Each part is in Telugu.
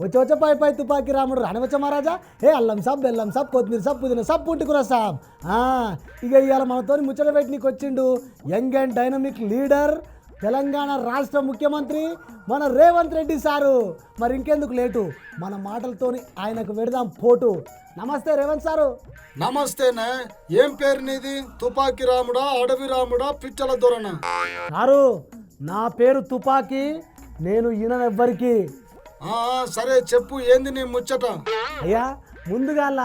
వచ్చి వచ్చే పై పై తుపాకీ రాముడు రానివచ్చ మహారాజా. ఏ అల్లం సాబ్ బెల్లం సాబ్ కొత్తిమీర సాబ్ పుదీనా సాబ్ పుట్టుకుర సాబ్ ఇక ఇవాళ మనతో ముచ్చట పెట్టినకి వచ్చిండు young and dynamic leader Telangana రాష్ట్ర ముఖ్యమంత్రి మన రేవంత్ రెడ్డి సారు. మరి ఇంకెందుకు లేటు? మన మాటలతోని ఆయనకు పెడదాం పోటు. నమస్తే రేవంత్ సారు. నమస్తేనే ఏం పేరు నీది? తుపాకి రాముడా అడవి రాముడా పిచ్చల దొరన? సారు నా పేరు తుపాకీ నేను ఈయనెవ్వరికి ఆ, సరే చెప్పు ఏంది నీ ముచ్చట? అయ్యా ముందుగాల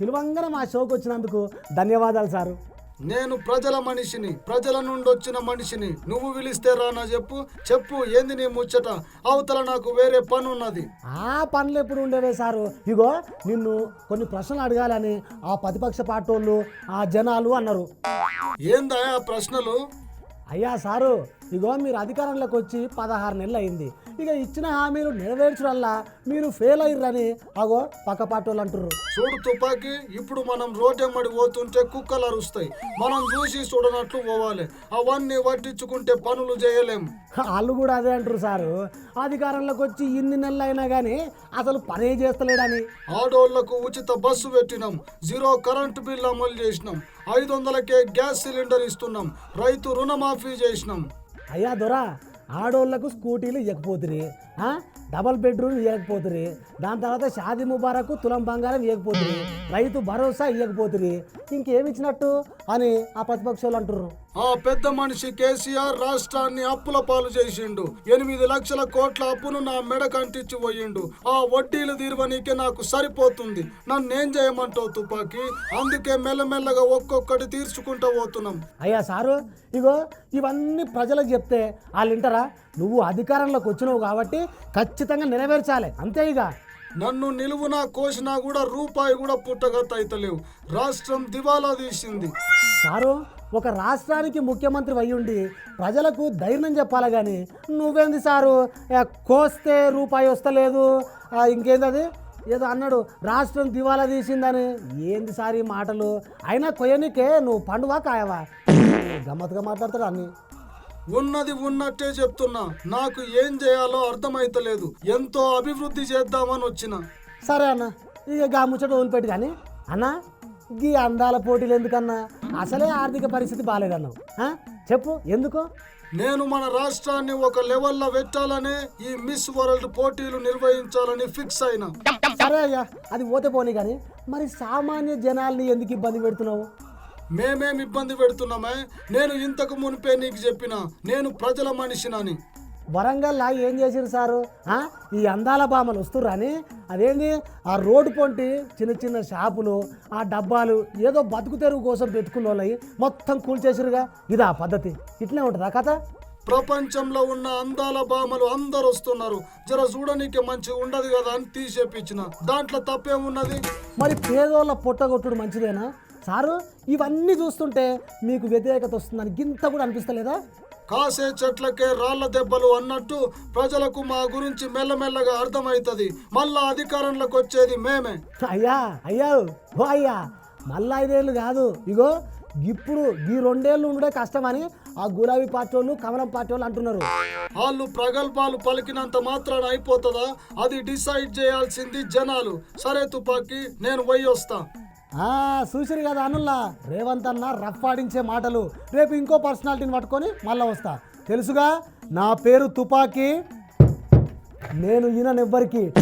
పిలువంగానే మా షోకి వచ్చినందుకు ధన్యవాదాలు సారు. నేను ప్రజల మనిషిని ప్రజల నుండి వచ్చిన మనిషిని. నువ్వు పిలిస్తే రానా చెప్పు? చెప్పు ఏంది నీ ముచ్చట? అవతల నాకు వేరే పని ఉన్నది ఆ పనులు ఎప్పుడు ఉండేవే సారు? ఇగో నిన్ను కొన్ని ప్రశ్నలు అడగాలని ఆ ప్రతిపక్ష పార్టీ ఆ జనాలు అన్నారు. ఏందా ఆ ప్రశ్నలు? అయ్యా సారు ఇగో మీరు అధికారంలోకి వచ్చి పదహారు నెలలు అయింది. ఇక ఇచ్చిన హామీలు నెరవేర్చడల్లా మీరు ఫెయిల్ అయ్యారని అగో పక్క పార్టీ వాళ్ళు అంటుర్రు. చూడు తుపాకి ఇప్పుడు మనం రోడ్డెమ్మడి పోతుంటే కుక్కలు అరుస్తాయి. మనం చూసి చూడనట్లు పోవాలి. అవన్నీ పట్టించుకుంటే పనులు చేయలేం. వాళ్ళు కూడా అదే అంటారు సారు. అధికారంలోకి వచ్చి ఇన్ని నెలలు అయినా కానీ అసలు పనే చేస్తలేడని. ఆడోళ్ళకు ఉచిత బస్సు పెట్టినాం. జీరో కరెంటు బిల్ అమలు చేసినాం. ఐదు వందలకే గ్యాస్ సిలిండర్ ఇస్తున్నాం. రైతు రుణమాఫీ చేసినాం. అయ్యా దొరా ఆడోళ్ళకు స్కూటీలు ఇవ్వకపోతుంది డబల్ బెడ్రూమ్ ఇవ్వకపోతురి దాని తర్వాత షాదీ ముబారకు తులం బంగారం ఇవ్వకపోతురి రైతు భరోసా ఇవ్వకపోతురి ఇంకేమి ఇచ్చినట్టు అని ఆ ప్రతిపక్షాలు అంటుర్రు. ఆ పెద్ద మనిషి కేసీఆర్ రాష్ట్రాన్ని అప్పుల పాలు చేసిండు. ఎనిమిది లక్షల కోట్ల అప్పును నా మెడ కంటించి పోయిండు. ఆ వడ్డీలు తీరువనీకే నాకు సరిపోతుంది. నన్నేం చేయమంటావు తుపాకి? అందుకే మెల్లమెల్లగా ఒక్కొక్కటి తీర్చుకుంటూ పోతున్నాం. అయ్యా సారు ఇగో ఇవన్నీ ప్రజలకు చెప్తే వాళ్ళు వింటారా నువ్వు అధికారంలోకి వచ్చినావు కాబట్టి ఖచ్చితంగా నెరవేర్చాలి. అంతే ఇక. నన్ను నిలువునా కోసినా కూడా రూపాయి కూడా పుట్టగత అయితలేవు రాష్ట్రం దివాలా తీసింది. సారు ఒక రాష్ట్రానికి ముఖ్యమంత్రి అయ్యుండి ప్రజలకు ధైర్యం చెప్పాలి కానీ నువ్వేంది సారు? కోస్తే రూపాయి వస్తలేదు. ఆ, ఇంకేంది అది? ఏదో అన్నాడు రాష్ట్రం దివాలా తీసిందని. ఏంది సార్ ఈ మాటలు? అయినా కొయ్యనికే నువ్వు పండువా కాయవా? గమ్మత్తుగా మాట్లాడతాడు అన్ని. ఉన్నది ఉన్నట్టే చెప్తున్నా. నాకు ఏం చేయాలో అర్థమైతలేదు. ఎంతో అభివృద్ధి చేద్దామని వచ్చిన. సరే అన్న ఇక గా ముచ్చట వదిలిపెట్టి కానీ అన్న గీ అందాల పోటీలు ఎందుకన్నా? అసలే ఆర్థిక పరిస్థితి బాగాలేదన్నావు? చెప్పు ఎందుకు? నేను మన రాష్ట్రాన్ని ఒక లెవెల్లో పెట్టాలనే ఈ మిస్ వరల్డ్ పోటీలు నిర్వహించాలని ఫిక్స్ అయినా. సరే అయ్యా అది పోతే పోనీ కానీ మరి సామాన్య జనాల్ని ఎందుకు ఇబ్బంది పెడుతున్నావు? మేమేం ఇబ్బంది పెడుతున్నామే? నేను ఇంతకు మునిపే నీకు చెప్పిన నేను ప్రజల మనిషినని. వరంగల్లా ఏం చేసారు సారు? ఆ? ఈ అందాల బామలు వస్తుర్రని అదేంటి ఆ రోడ్డు పొంటి చిన్న చిన్న షాపులు ఆ డబ్బాలు ఏదో బతుకు తెరువు కోసం పెట్టుకున్న వాళ్ళవి మొత్తం కూల్చేసారుగా ఇదా పద్ధతి. ఇట్లే ఉంటుందా కథ? ప్రపంచంలో ఉన్న అందాల భామలు అందరు వస్తున్నారు. జర చూడనీకి మంచిగా ఉండదు కదా అని తీసేపించిన దాంట్లో తప్పేమున్నది? మరి పేదోళ్ళ పొట్టగొట్టుడు మంచిదేనా? సారు ఇవన్నీ చూస్తుంటే మీకు వ్యతిరేకత వస్తుందని గింత కూడా అనిపిస్తలేదా? కాసే చెట్లకే రాళ్ళ దెబ్బలు అన్నట్టు ప్రజలకు మా గురించి మెల్లమెల్లగా అర్థమవుతుంది మళ్ళా అధికారంలోకి వచ్చేది మేమే. అయ్యా అయ్యా ఓ అయ్యా మళ్ళా ఐదేళ్ళు కాదు. ఇగో ఇప్పుడు ఈ రెండేళ్ళు ఉండే కష్టమని ఆ గులాబీ పార్టీ వాళ్ళు కమలం పార్టీ వాళ్ళు అంటున్నారు. వాళ్ళు ప్రగల్భాలు పలికినంత మాత్రాన అయిపోతుందా? అది డిసైడ్ చేయాల్సింది జనాలు. సరే తుపాకి నేను పోయి వస్తా. చూసిరు కదా అనుల్లా? రేవంత్ అన్న రఫ్ ఆడించే మాటలు. రేపు ఇంకో పర్సనాలిటీని పట్టుకొని మళ్ళీ వస్తా. తెలుసుగా? నా పేరు తుపాకీ. నేను ఈయనెవ్వరికి